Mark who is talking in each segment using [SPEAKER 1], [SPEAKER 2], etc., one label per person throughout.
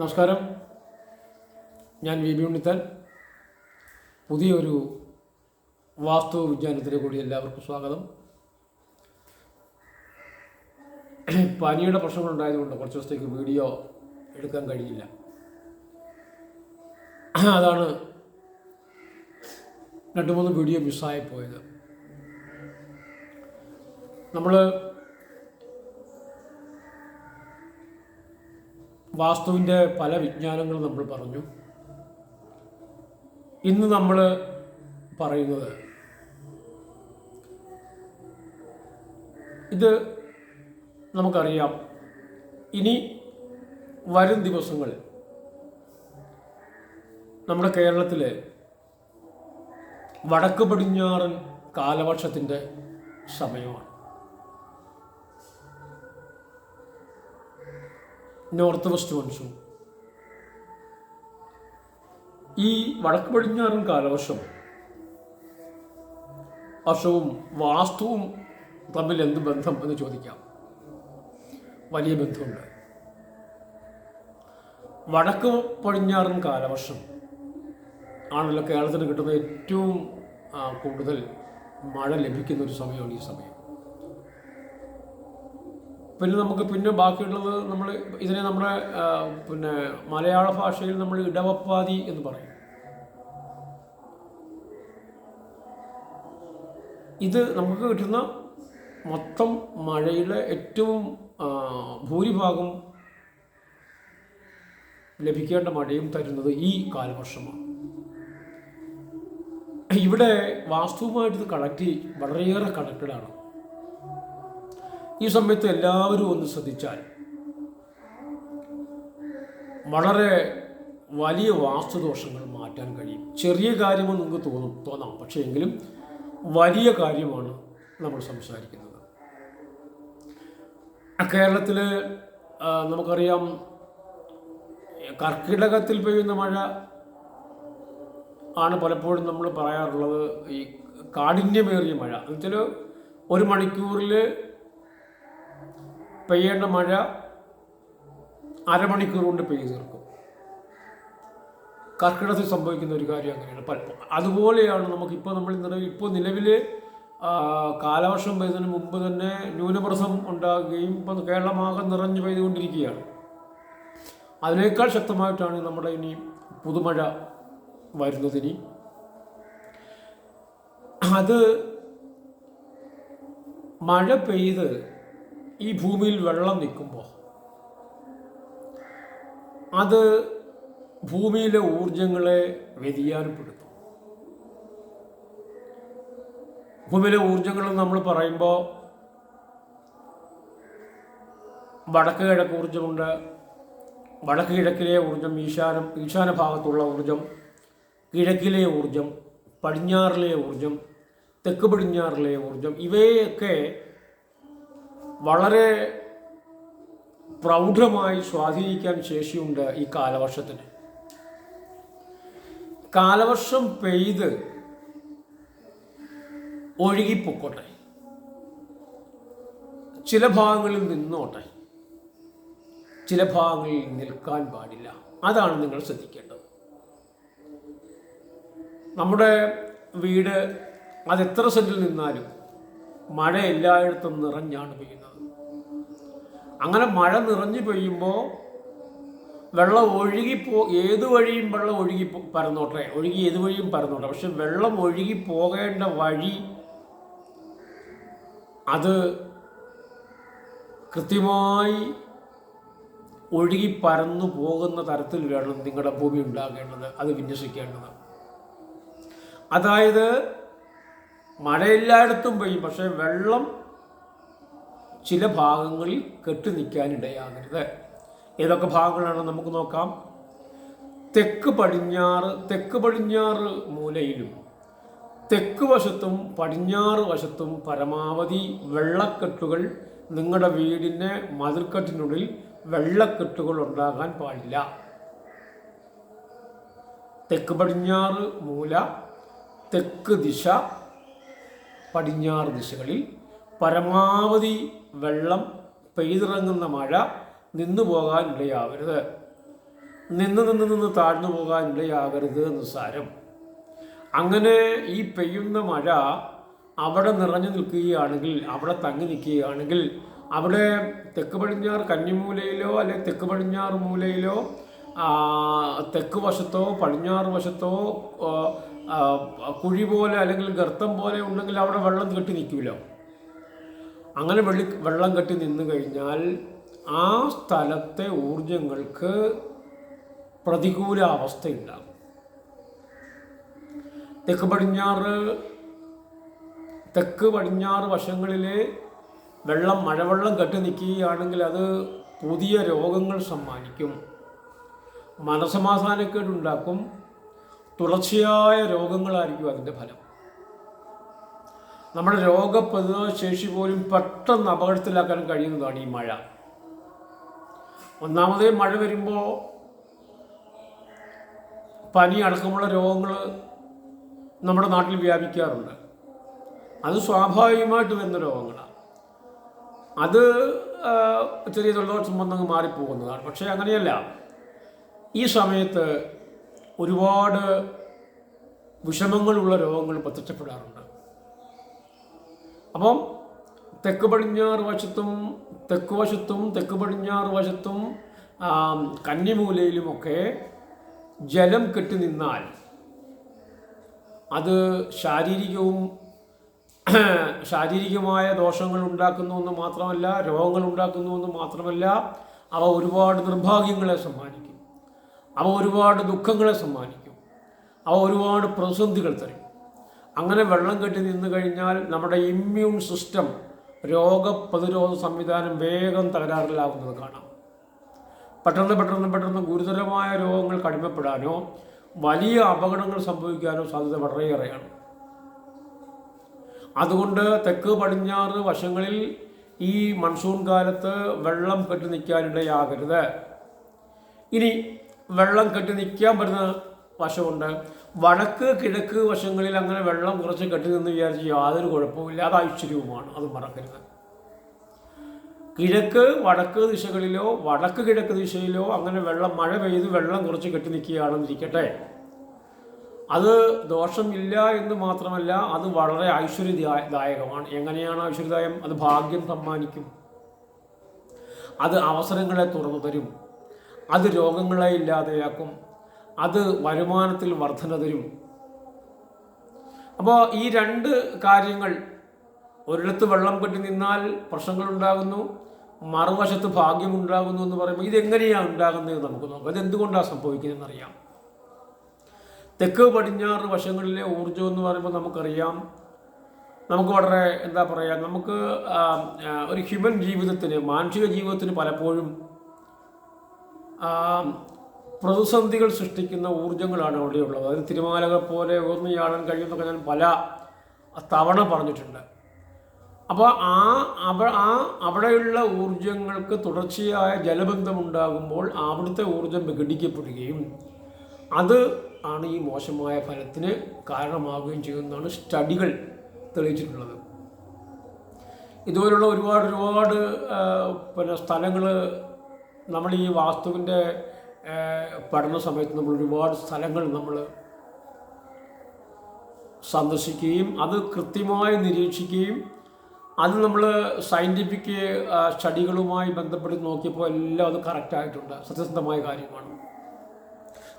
[SPEAKER 1] നമസ്കാരം. ഞാൻ V B Unnithan. പുതിയൊരു വാസ്തു വിജ്ഞാനത്തിലെ കൂടി എല്ലാവർക്കും സ്വാഗതം. പനിയുടെ പ്രശ്നങ്ങളുണ്ടായതുകൊണ്ട് കുറച്ച് ദിവസത്തേക്ക് വീഡിയോ എടുക്കാൻ കഴിയില്ല അതാണ് രണ്ട് മൂന്ന് വീഡിയോ മിസ്സായി പോയത്. നമ്മൾ വാസ്തുവിന്റെ പല വിജ്ഞാനങ്ങളും നമ്മൾ പറഞ്ഞു. ഇന്ന് നമ്മൾ പറയുന്നത് ഇത് നമുക്കറിയാം. ഇനി വരും ദിവസങ്ങളിൽ നമ്മുടെ കേരളത്തിലെ വടക്ക് പടിഞ്ഞാറൻ കാലവർഷത്തിന്റെ സമയമാണ്. North west monsoon. ഈ വടക്ക് പടിഞ്ഞാറൻ കാലവർഷം വർഷവും വാസ്തുവും തമ്മിൽ എന്ത് ബന്ധം എന്ന് ചോദിക്കാം. വലിയ ബന്ധമുണ്ട്. വടക്ക് പടിഞ്ഞാറൻ കാലവർഷം ആണല്ലോ കേരളത്തിന് കിട്ടുന്ന ഏറ്റവും കൂടുതൽ മഴ ലഭിക്കുന്ന ഒരു സമയമാണ് ഈ സമയം. പിന്നെ നമുക്ക് പിന്നെ ബാക്കിയുള്ളത് നമ്മൾ ഇതിനെ നമ്മുടെ പിന്നെ മലയാള ഭാഷയിൽ നമ്മൾ ഇടവപ്പാതി എന്ന് പറയും. ഇത് നമുക്ക് കിട്ടുന്ന മൊത്തം മഴയിലെ ഏറ്റവും ഭൂരിഭാഗം ലഭിക്കേണ്ട മഴയും തരുന്നത് ഈ കാലവർഷമാണ്. ഇവിടെ വാസ്തുവുമായിട്ട് ഇത് കണക്ട് വളരെയേറെ കണക്റ്റഡ് ആണ്. ഈ സമയത്ത് എല്ലാവരും ഒന്ന് ശ്രദ്ധിച്ചാൽ വളരെ വലിയ വാസ്തുദോഷങ്ങൾ മാറ്റാൻ കഴിയും. ചെറിയ കാര്യമെന്ന് നിങ്ങൾക്ക് തോന്നും തോന്നാം. പക്ഷേ എങ്കിലും വലിയ കാര്യമാണ് നമ്മൾ സംസാരിക്കുന്നത്. കേരളത്തിൽ നമുക്കറിയാം കർക്കിടകത്തിൽ പെയ്യുന്ന മഴ ആണ് പലപ്പോഴും നമ്മൾ പറയാറുള്ളത് ഈ കാഠിന്യമേറിയ മഴ. എന്നുവെച്ചാൽ ഒരു മണിക്കൂറിൽ പെയ്യേണ്ട മഴ അരമണിക്കൂർ കൊണ്ട് പെയ്തു തീർക്കും. കർക്കിടത്തിൽ സംഭവിക്കുന്ന ഒരു കാര്യം അങ്ങനെയാണ്. പലപ്പോൾ അതുപോലെയാണ് നമുക്കിപ്പോൾ നമ്മൾ നിലവിൽ ഇപ്പോൾ നിലവിൽ കാലവർഷം പെയ്തതിന് മുമ്പ് തന്നെ ന്യൂനപ്രസം ഉണ്ടാകുകയും ഇപ്പം കേരളമാകെ നിറഞ്ഞു പെയ്തുകൊണ്ടിരിക്കുകയാണ്. അതിനേക്കാൾ ശക്തമായിട്ടാണ് നമ്മുടെ ഇനി പുതുമഴ വരുന്നതിനി അത് മഴ പെയ്ത് ഈ ഭൂമിയിൽ വെള്ളം നിൽക്കുമ്പോൾ അത് ഭൂമിയിലെ ഊർജങ്ങളെ വ്യതിയാനപ്പെടുത്തും. ഭൂമിയിലെ ഊർജങ്ങൾ നമ്മൾ പറയുമ്പോൾ വടക്ക് കിഴക്ക് ഊർജമുണ്ട് വടക്ക് കിഴക്കിലെ ഊർജം ഈശാനം ഈശാന ഭാഗത്തുള്ള ഊർജം കിഴക്കിലെ ഊർജം പടിഞ്ഞാറിലെ ഊർജം തെക്ക് പടിഞ്ഞാറിലെ ഊർജം ഇവയൊക്കെ വളരെ പ്രൗഢമായി സ്വാധീനിക്കാൻ ശേഷിയുണ്ട് ഈ കാലവർഷത്തിന്. കാലവർഷം പെയ്ത് ഒഴുകിപ്പൊക്കോട്ടെ. ചില ഭാഗങ്ങളിൽ നിന്നോട്ടെ. ചില ഭാഗങ്ങളിൽ നിൽക്കാൻ പാടില്ല. അതാണ് നിങ്ങൾ ശ്രദ്ധിക്കേണ്ടത്. നമ്മുടെ വീട് അതെത്ര സെന്റിൽ നിന്നാലും മഴ എല്ലായിടത്തും നിറഞ്ഞാണ് പെയ്യുന്നത്. അങ്ങനെ മഴ നിറഞ്ഞു പെയ്യുമ്പോൾ വെള്ളം ഒഴുകിപ്പോ ഏത് വഴിയും വെള്ളം ഒഴുകി പരന്നോട്ടെ. ഒഴുകി ഏത് വഴിയും പരന്നോട്ടെ. പക്ഷെ വെള്ളം ഒഴുകി പോകേണ്ട വഴി അത് കൃത്യമായി ഒഴുകി പരന്നു പോകുന്ന തരത്തിൽ വേണം നിങ്ങളുടെ ഭൂമി ഉണ്ടാകേണ്ടത്. അത് വിന്യസിക്കേണ്ടത്. അതായത് മഴ എല്ലായിടത്തും പെയ്യും. പക്ഷേ വെള്ളം ചില ഭാഗങ്ങളിൽ കെട്ടി നിൽക്കാനിടയാകരുത് ഏതൊക്കെ ഭാഗങ്ങളാണ് നമുക്ക് നോക്കാം. തെക്ക് പടിഞ്ഞാറ് തെക്ക് പടിഞ്ഞാറ് മൂലയിലും തെക്ക് വശത്തും പടിഞ്ഞാറ് വശത്തും പരമാവധി വെള്ളക്കെട്ടുകൾ നിങ്ങളുടെ വീടിന്റെ മതിൽക്കെട്ടിനുള്ളിൽ വെള്ളക്കെട്ടുകൾ ഉണ്ടാകാൻ പാടില്ല. തെക്ക് പടിഞ്ഞാറ് മൂല തെക്ക് ദിശ പടിഞ്ഞാറ് ദിശകളിൽ പരമാവധി വെള്ളം പെയ്തിറങ്ങുന്ന മഴ നിന്നു പോകാൻ ഇടയാവരുത് നിന്ന് നിന്ന് നിന്ന് താഴ്ന്നു പോകാൻ ഇടയാകരുത് സാരം. അങ്ങനെ ഈ പെയ്യുന്ന മഴ അവിടെ നിറഞ്ഞു നിൽക്കുകയാണെങ്കിൽ അവിടെ തങ്ങി നിൽക്കുകയാണെങ്കിൽ അവിടെ തെക്ക് പടിഞ്ഞാറ് കന്നിമൂലയിലോ അല്ലെങ്കിൽ തെക്ക് പടിഞ്ഞാറ് മൂലയിലോ തെക്ക് വശത്തോ പടിഞ്ഞാറ് വശത്തോ കുഴി പോലെ അല്ലെങ്കിൽ ഗർത്തം പോലെ ഉണ്ടെങ്കിൽ അവിടെ വെള്ളം കെട്ടി നിൽക്കുമല്ലോ അങ്ങനെ വെള്ളി വെള്ളം കെട്ടി നിന്നു കഴിഞ്ഞാൽ ആ സ്ഥലത്തെ ഊർജങ്ങൾക്ക് പ്രതികൂല അവസ്ഥയുണ്ടാകും. തെക്ക് പടിഞ്ഞാറ് തെക്ക് പടിഞ്ഞാറ് വശങ്ങളിലെ വെള്ളം മഴവെള്ളം കെട്ടി നിൽക്കുകയാണെങ്കിൽ അത് പുതിയ രോഗങ്ങൾ സമ്മാനിക്കും. മനസമാധാനക്കേടുണ്ടാക്കും. തുടർച്ചയായ രോഗങ്ങളായിരിക്കും അതിന്റെ ഫലം. നമ്മുടെ രോഗപ്രതിരോധ ശേഷി പോലും പെട്ടെന്ന് അപകടത്തിലാക്കാൻ കഴിയുന്നതാണ് ഈ മഴ. ഒന്നാമതേ മഴ വരുമ്പോൾ പനി അടക്കമുള്ള രോഗങ്ങൾ നമ്മുടെ നാട്ടിൽ വ്യാപിക്കാറുണ്ട്. അത് സ്വാഭാവികമായിട്ട് വരുന്ന രോഗങ്ങളാണ് അത് ചെറിയ തൊഴിലോട് വന്നങ്ങ് മാറിപ്പോകുന്നതാണ്. പക്ഷേ അങ്ങനെയല്ല. ഈ സമയത്ത് ഒരുപാട് വിഷമങ്ങളുള്ള രോഗങ്ങൾ പ്രത്യക്ഷപ്പെടാറുണ്ട്. അപ്പം തെക്ക് പടിഞ്ഞാറ് വശത്തും തെക്ക് വശത്തും തെക്ക് പടിഞ്ഞാറ് വശത്തും കന്നിമൂലയിലുമൊക്കെ ജലം കെട്ടി നിന്നാൽ അത് ശാരീരികവും ശാരീരികമായ ദോഷങ്ങൾ ഉണ്ടാക്കുന്നു എന്ന് മാത്രമല്ല രോഗങ്ങൾ ഉണ്ടാക്കുന്നു എന്ന് മാത്രമല്ല അവ ഒരുപാട് നിർഭാഗ്യങ്ങളെ സമ്മാനിക്കും. അവ ഒരുപാട് ദുഃഖങ്ങളെ സമ്മാനിക്കും. അവ ഒരുപാട് പ്രതിസന്ധികൾ തരും. അങ്ങനെ വെള്ളം കെട്ടി നിന്ന് കഴിഞ്ഞാൽ നമ്മുടെ ഇമ്മ്യൂൺ സിസ്റ്റം രോഗപ്രതിരോധ സംവിധാനം വേഗം തകരാറിലാകുന്നത് കാണാം. പെട്ടെന്ന് പെട്ടെന്ന് പെട്ടെന്ന് ഗുരുതരമായ രോഗങ്ങൾ കടിമപ്പെടാനോ വലിയ അപകടങ്ങൾ സംഭവിക്കാനോ സാധ്യത വളരെയേറെയാണ്. അതുകൊണ്ട് തെക്ക് പടിഞ്ഞാറ് വശങ്ങളിൽ ഈ മൺസൂൺ കാലത്ത് വെള്ളം കെട്ടി നിൽക്കാനിടയാകരുത്. ഇനി വെള്ളം കെട്ടി നിൽക്കാൻ പറ്റുന്ന വശമുണ്ട്. വടക്ക് കിഴക്ക് വശങ്ങളിൽ അങ്ങനെ വെള്ളം കുറച്ച് കെട്ടി നിന്ന് വിചാരിച്ച് യാതൊരു കുഴപ്പമില്ല അത് ഐശ്വര്യവുമാണ്. അത് മറക്കരുത്. കിഴക്ക് വടക്ക് ദിശകളിലോ വടക്ക് കിഴക്ക് ദിശയിലോ അങ്ങനെ വെള്ളം മഴ പെയ്ത് വെള്ളം കുറച്ച് കെട്ടി നിൽക്കുകയാണെന്നിരിക്കട്ടെ അത് ദോഷമില്ല എന്ന് മാത്രമല്ല അത് വളരെ ഐശ്വര്യദായകമാണ്. എങ്ങനെയാണ് ഐശ്വര്യദായം? അത് ഭാഗ്യം സമ്മാനിക്കും. അത് അവസരങ്ങളെ തുറന്നു തരും. അത് രോഗങ്ങളെ ഇല്ലാതെയാക്കും. അത് വരുമാനത്തിൽ വർധന തരും അപ്പോൾ ഈ രണ്ട് കാര്യങ്ങൾ ഒരിടത്ത് വെള്ളം കെട്ടി നിന്നാൽ പ്രശ്നങ്ങൾ ഉണ്ടാകുന്നു മറുവശത്ത് ഭാഗ്യമുണ്ടാകുന്നു എന്ന് പറയുമ്പോൾ ഇതെങ്ങനെയാണ് ഉണ്ടാകുന്നത് നമുക്ക് നോക്കാം. അതെന്തുകൊണ്ടാണ് സംഭവിക്കുന്നതെന്ന് അറിയാം തെക്ക് പടിഞ്ഞാറ് വശങ്ങളിലെ ഊർജം എന്ന് പറയുമ്പോൾ നമുക്കറിയാം. നമുക്ക് വളരെ എന്താ പറയുക നമുക്ക് ഒരു ഹ്യൂമൻ ജീവിതത്തിന് മാനുഷിക ജീവിതത്തിന് പലപ്പോഴും പ്രതിസന്ധികൾ സൃഷ്ടിക്കുന്ന ഊർജങ്ങളാണ് അവിടെയുള്ളത്. അതിന് തിരുമാലക പോലെ ഉയർന്നുചാടാൻ കഴിയുമെന്നൊക്കെ ഞാൻ പല തവണ പറഞ്ഞിട്ടുണ്ട്. അപ്പോൾ ആ അവ ആ അവിടെയുള്ള ഊർജങ്ങൾക്ക് തുടർച്ചയായ ജലബന്ധമുണ്ടാകുമ്പോൾ അവിടുത്തെ ഊർജം വിഘടിക്കപ്പെടുകയും അത് ആണ് ഈ മോശമായ ഫലത്തിന് കാരണമാവുകയും ചെയ്യുന്നതാണ് സ്റ്റഡികൾ തെളിയിച്ചിട്ടുള്ളത്. ഇതുപോലുള്ള ഒരുപാട് ഒരുപാട് പിന്നെ സ്ഥലങ്ങൾ നമ്മൾ ഈ വാസ്തുവിന്റെ പഠന സമയത്ത് നമ്മൾ ഒരുപാട് സ്ഥലങ്ങൾ നമ്മൾ സന്ദർശിക്കുകയും അത് കൃത്യമായി നിരീക്ഷിക്കുകയും അത് നമ്മൾ സയന്റിഫിക് സ്റ്റഡികളുമായി ബന്ധപ്പെട്ട് നോക്കിയപ്പോൾ എല്ലാം അത് കറക്റ്റായിട്ടുണ്ട് സത്യസന്ധമായ കാര്യമാണ്.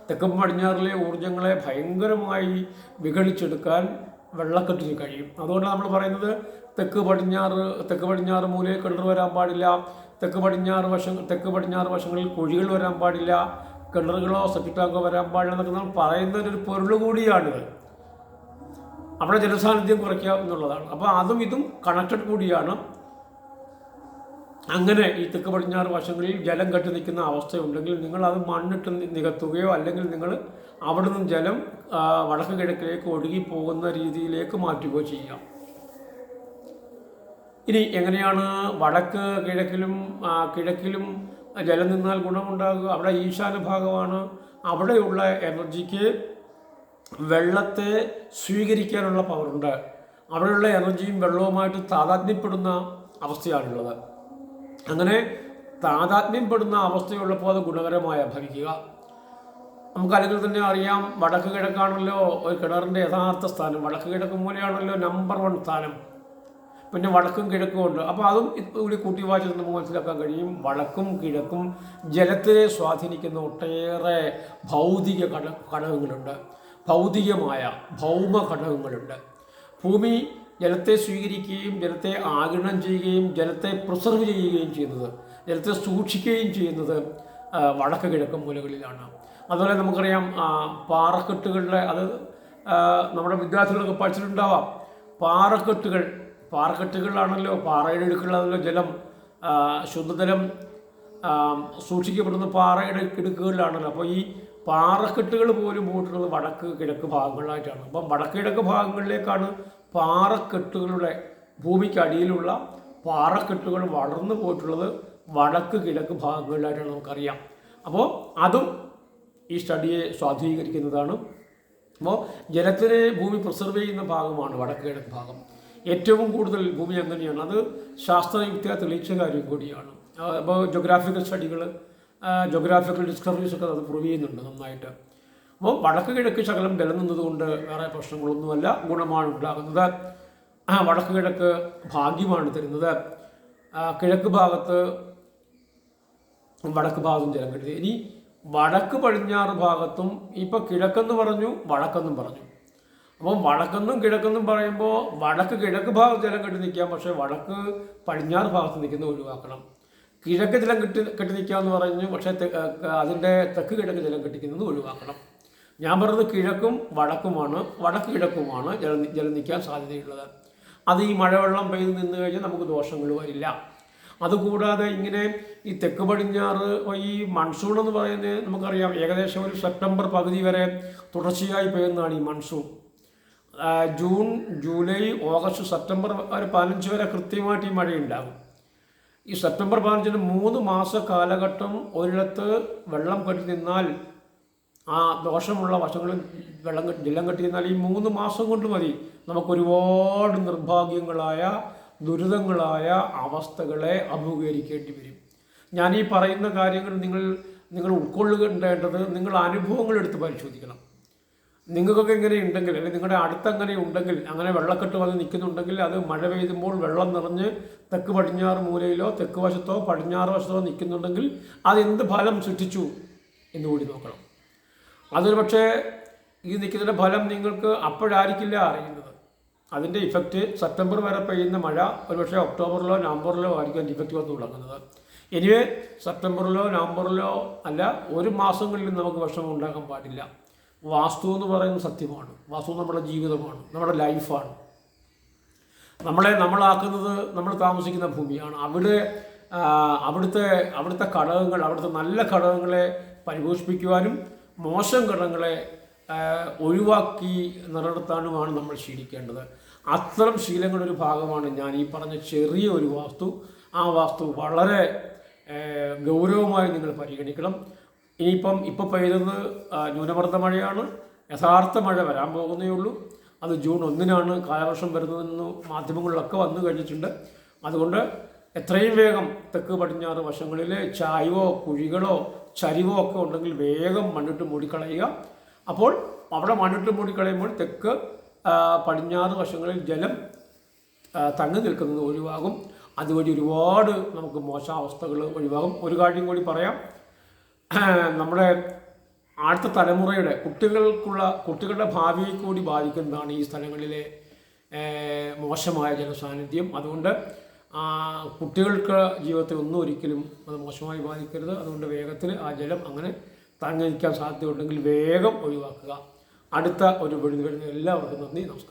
[SPEAKER 1] തെക്കൻ പടിഞ്ഞാറിലെ ഊർജങ്ങളെ ഭയങ്കരമായി വിഘടിച്ചെടുക്കാൻ വെള്ളക്കെട്ടിന് കഴിയും. അതുകൊണ്ട് നമ്മൾ പറയുന്നത് തെക്ക് പടിഞ്ഞാറ് തെക്ക് പടിഞ്ഞാറ് മൂലയിൽ കിണർ വരാൻ പാടില്ല. തെക്ക് പടിഞ്ഞാറ് വശം തെക്ക് പടിഞ്ഞാറ് വശങ്ങളിൽ കുഴികൾ വരാൻ പാടില്ല കിണറുകളോ സെപ്റ്റിക് വരാൻ പാടില്ല എന്നൊക്കെ നമ്മൾ പറയുന്നതിനൊരു പൊരുൾ കൂടിയാണിത് അവിടെ ജനസാന്നിധ്യം കുറയ്ക്കുക എന്നുള്ളതാണ്. അപ്പോൾ അതും ഇതും കണക്റ്റഡ് കൂടിയാണ്. അങ്ങനെ ഈ തെക്ക് പടിഞ്ഞാറ് വശങ്ങളിൽ ജലം കെട്ടി നിൽക്കുന്ന അവസ്ഥയുണ്ടെങ്കിൽ നിങ്ങൾ അത് മണ്ണിട്ട് നികത്തുകയോ അല്ലെങ്കിൽ നിങ്ങൾ അവിടെ നിന്നും ജലം വടക്ക് കിഴക്കിലേക്ക് ഒഴുകി പോകുന്ന രീതിയിലേക്ക് മാറ്റുകയോ ചെയ്യാം ഇനി എങ്ങനെയാണ് വടക്ക് കിഴക്കിലും കിഴക്കിലും ജലം നിന്നാൽ ഗുണമുണ്ടാകുക? അവിടെ ഈശാന ഭാഗമാണ്. അവിടെയുള്ള എനർജിക്ക് വെള്ളത്തെ സ്വീകരിക്കാനുള്ള പവറുണ്ട് അവിടെയുള്ള എനർജിയും വെള്ളവുമായിട്ട് താതാത്മ്യപ്പെടുന്ന അവസ്ഥയാണുള്ളത്. അങ്ങനെ താതാത്മ്യപ്പെടുന്ന അവസ്ഥയുള്ളപ്പോൾ അത് ഗുണകരമായ ഭവിക്കുക. നമുക്ക് അല്ലെങ്കിൽ തന്നെ അറിയാം വടക്ക് കിഴക്കാണല്ലോ ഒരു കിണറിന്റെ യഥാർത്ഥ സ്ഥാനം. വടക്ക് കിഴക്ക് മൂലയാണല്ലോ നമ്പർ വൺ സ്ഥാനം. പിന്നെ വടക്കും കിഴക്കും ഉണ്ട്. അപ്പോൾ അതും കൂടി കൂട്ടി വായിച്ചത് നമുക്ക് മനസ്സിലാക്കാൻ കഴിയും. വടക്കും കിഴക്കും ജലത്തിനെ സ്വാധീനിക്കുന്ന ഒട്ടേറെ ഭൗതിക ഘട ഘടകങ്ങളുണ്ട്. ഭൗതികമായ ഭൗമ ഘടകങ്ങളുണ്ട്. ഭൂമി ജലത്തെ സ്വീകരിക്കുകയും ജലത്തെ ആഗിരണം ചെയ്യുകയും ജലത്തെ പ്രിസർവ് ചെയ്യുകയും ചെയ്യുന്നത് ജലത്തെ സൂക്ഷിക്കുകയും ചെയ്യുന്നത് വടക്ക് കിഴക്കൻ മൂലകളിലാണ്. അതുപോലെ നമുക്കറിയാം പാറക്കെട്ടുകളുടെ അത് നമ്മുടെ വിദ്യാർത്ഥികളൊക്കെ പഠിച്ചിട്ടുണ്ടാവാം. പാറക്കെട്ടുകൾ പാറക്കെട്ടുകളിലാണല്ലോ പാറയുടെ ഇടുക്കുകളിലാണല്ലോ ജലം ശുദ്ധജലം സൂക്ഷിക്കപ്പെടുന്ന പാറയുടെ ഇടുക്കുകളിലാണല്ലോ അപ്പോൾ ഈ പാറക്കെട്ടുകൾ പോലും പോയിട്ടുള്ളത് വടക്ക് കിഴക്ക് ഭാഗങ്ങളിലായിട്ടാണ്. അപ്പം വടക്ക് കിഴക്ക് ഭാഗങ്ങളിലേക്കാണ് പാറക്കെട്ടുകളുടെ ഭൂമിക്കടിയിലുള്ള പാറക്കെട്ടുകൾ വളർന്നു പോയിട്ടുള്ളത് വടക്ക് കിഴക്ക് ഭാഗങ്ങളിലായിട്ടാണ് നമുക്കറിയാം. അപ്പോൾ അതും ഈ സ്റ്റഡിയെ സ്വാധീകരിക്കുന്നതാണ്. അപ്പോൾ ജലത്തിനെ ഭൂമി പ്രിസർവ് ചെയ്യുന്ന ഭാഗമാണ് വടക്ക് കിഴക്ക് ഭാഗം. ഏറ്റവും കൂടുതൽ ഭൂമി അങ്ങനെയാണ് അത് ശാസ്ത്രയുക്തി തെളിയിച്ച കാര്യം കൂടിയാണ്. അപ്പോൾ ജോഗ്രാഫിക്കൽ സ്റ്റഡികൾ ജോഗ്രാഫിക്കൽ ഡിസ്കവറീസ് ഒക്കെ അത് പ്രൂവ് ചെയ്യുന്നുണ്ട് നന്നായിട്ട്. അപ്പോൾ വടക്ക് കിഴക്ക് ശകലം നിന്നതുകൊണ്ട് വേറെ പ്രശ്നങ്ങളൊന്നുമല്ല ഗുണമാണ് ഉണ്ടാകുന്നത്. വടക്ക് കിഴക്ക് ഭാഗ്യമാണ് തരുന്നത്. കിഴക്ക് ഭാഗത്ത് വടക്ക് ഭാഗത്തും ജലം കിട്ടി. ഇനി വടക്ക് പടിഞ്ഞാറ് ഭാഗത്തും ഇപ്പോൾ കിഴക്കെന്ന് പറഞ്ഞു വടക്കെന്നും പറഞ്ഞു. അപ്പം വടക്കെന്നും കിഴക്കെന്നും പറയുമ്പോൾ വടക്ക് കിഴക്ക് ഭാഗത്ത് ജലം കെട്ടി നിൽക്കാം പക്ഷേ വടക്ക് പടിഞ്ഞാറ് ഭാഗത്ത് നിൽക്കുന്നത് ഒഴിവാക്കണം. കിഴക്ക് ജലം കെട്ടി കെട്ടി നിൽക്കാമെന്ന് പറഞ്ഞു പക്ഷേ അതിന്റെ തെക്ക് കിഴക്ക് ജലം കെട്ടിക്കുന്നത് ഒഴിവാക്കണം. ഞാൻ പറഞ്ഞത് കിഴക്കും വടക്കുമാണ് വടക്ക് കിഴക്കുമാണ് ജലം ജലം നിൽക്കാൻ സാധ്യതയുള്ളത്. അത് ഈ മഴവെള്ളം പെയ്ത് നിന്ന് കഴിഞ്ഞാൽ നമുക്ക് ദോഷങ്ങൾ വരില്ല. അതുകൂടാതെ ഇങ്ങനെ ഈ തെക്ക് പടിഞ്ഞാറ് ഈ മൺസൂൺ എന്ന് പറയുന്നത് നമുക്കറിയാം ഏകദേശം ഒരു സെപ്റ്റംബർ പകുതി വരെ തുടർച്ചയായി പെയ്യുന്നതാണ് ഈ monsoon. June July August September ഒരു പതിനഞ്ച് വരെ കൃത്യമായിട്ട് ഈ മഴയുണ്ടാകും. ഈ സെപ്റ്റംബർ പതിനഞ്ചിന് മൂന്ന് മാസ കാലഘട്ടം ഒരിടത്ത് വെള്ളം കെട്ടി നിന്നാൽ ആ ദോഷമുള്ള വശങ്ങളിൽ വെള്ളം ജലം കെട്ടി നിന്നാൽ ഈ മൂന്ന് മാസം കൊണ്ട് മതി. നമുക്ക് ഒരുപാട് നിർഭാഗ്യങ്ങളായ ദുരിതങ്ങളായ അവസ്ഥകളെ അഭിമുഖീകരിക്കേണ്ടി വരും. ഞാൻ ഈ പറയുന്ന കാര്യങ്ങൾ നിങ്ങൾ നിങ്ങൾ ഉൾക്കൊള്ളുകേണ്ടത് നിങ്ങൾ അനുഭവങ്ങൾ എടുത്ത് പരിശോധിക്കണം. നിങ്ങൾക്കൊക്കെ ഇങ്ങനെ ഉണ്ടെങ്കിൽ അല്ലെങ്കിൽ നിങ്ങളുടെ അടുത്ത് അങ്ങനെ ഉണ്ടെങ്കിൽ അങ്ങനെ വെള്ളക്കെട്ട് വന്ന് നിൽക്കുന്നുണ്ടെങ്കിൽ അത് മഴ പെയ്യുമ്പോൾ വെള്ളം നിറഞ്ഞ് തെക്ക് പടിഞ്ഞാറ് മൂലയിലോ തെക്ക് വശത്തോ പടിഞ്ഞാറ് വശത്തോ നിൽക്കുന്നുണ്ടെങ്കിൽ അത് എന്ത് ഫലം സൃഷ്ടിച്ചു എന്ന് കൂടി നോക്കണം. അതൊരു പക്ഷേ ഈ നിൽക്കുന്നതിന്റെ ഫലം നിങ്ങൾക്ക് അപ്പോഴായിരിക്കില്ല അറിയുന്നത്. അതിന്റെ ഇഫക്റ്റ് സെപ്റ്റംബർ വരെ പെയ്യുന്ന മഴ ഒരുപക്ഷെ ഒക്ടോബറിലോ നവംബറിലോ ആയിരിക്കും അതിന്റെ ഇഫക്റ്റ് വന്ന് തുടങ്ങുന്നത്. എനിവേ സെപ്റ്റംബറിലോ നവംബറിലോ അല്ല ഒരു മാസങ്ങളിലും നമുക്ക് വിഷമം ഉണ്ടാക്കാൻ പാടില്ല. വാസ്തു എന്ന് പറയുന്നത് സത്യമാണ്. വാസ്തു നമ്മുടെ ജീവിതമാണ് നമ്മുടെ ലൈഫാണ്. നമ്മളെ നമ്മളാക്കുന്നത് നമ്മൾ താമസിക്കുന്ന ഭൂമിയാണ്. അവിടെ അവിടുത്തെ അവിടുത്തെ ഘടകങ്ങൾ അവിടുത്തെ നല്ല ഘടകങ്ങളെ പരിപോഷിപ്പിക്കുവാനും മോശം ഘടകങ്ങളെ ഒഴിവാക്കി നിലനിർത്താനുമാണ് നമ്മൾ ശീലിക്കേണ്ടത്. അത്തരം ശീലങ്ങളുടെ ഒരു ഭാഗമാണ് ഞാൻ ഈ പറഞ്ഞ ചെറിയ ഒരു വാസ്തു. ആ വാസ്തു വളരെ ഗൗരവമായി നിങ്ങൾ പരിഗണിക്കണം. ഇനിയിപ്പം ഇപ്പോൾ പെയ്തത് ന്യൂനമർദ്ദ മഴയാണ്. യഥാർത്ഥ മഴ വരാൻ പോകുന്നേ ഉള്ളൂ. അത് ജൂൺ ഒന്നിനാണ് കാലവർഷം വരുന്നതെന്ന് മാധ്യമങ്ങളിലൊക്കെ വന്നു കഴിഞ്ഞിട്ടുണ്ട്. അതുകൊണ്ട് എത്രയും വേഗം തെക്ക് പടിഞ്ഞാറ് വശങ്ങളിൽ ചായവോ കുഴികളോ ചരിവോ ഒക്കെ ഉണ്ടെങ്കിൽ വേഗം മണ്ണിട്ട് മൂടിക്കളയുക. അപ്പോൾ അവിടെ മണ്ണിട്ട് മൂടിക്കളയുമ്പോൾ തെക്ക് പടിഞ്ഞാറ് വശങ്ങളിൽ ജലം തങ്ങി നിൽക്കുന്നത് ഒഴിവാകും. അതുവഴി ഒരുപാട് നമുക്ക് മോശാവസ്ഥകൾ ഒഴിവാകും. ഒരു കാര്യം കൂടി പറയാം. നമ്മുടെ അടുത്ത തലമുറയുടെ കുട്ടികൾക്കുള്ള കുട്ടികളുടെ ഭാവിയെ കൂടി ബാധിക്കുന്നതാണ് ഈ സ്ഥലങ്ങളിലെ മോശമായ ജനസാന്നിധ്യം. അതുകൊണ്ട് കുട്ടികൾക്ക് ജീവിതത്തിൽ ഒന്നും ഒരിക്കലും അത് മോശമായി ബാധിക്കരുത്. അതുകൊണ്ട് വേഗത്തിൽ ആ ജലം അങ്ങനെ തങ്ങി സാധ്യതയുണ്ടെങ്കിൽ വേഗം ഒഴിവാക്കുക. അടുത്ത ഒരു വിടുന്ന വരുന്ന എല്ലാവർക്കും നന്ദി. നമസ്കാരം.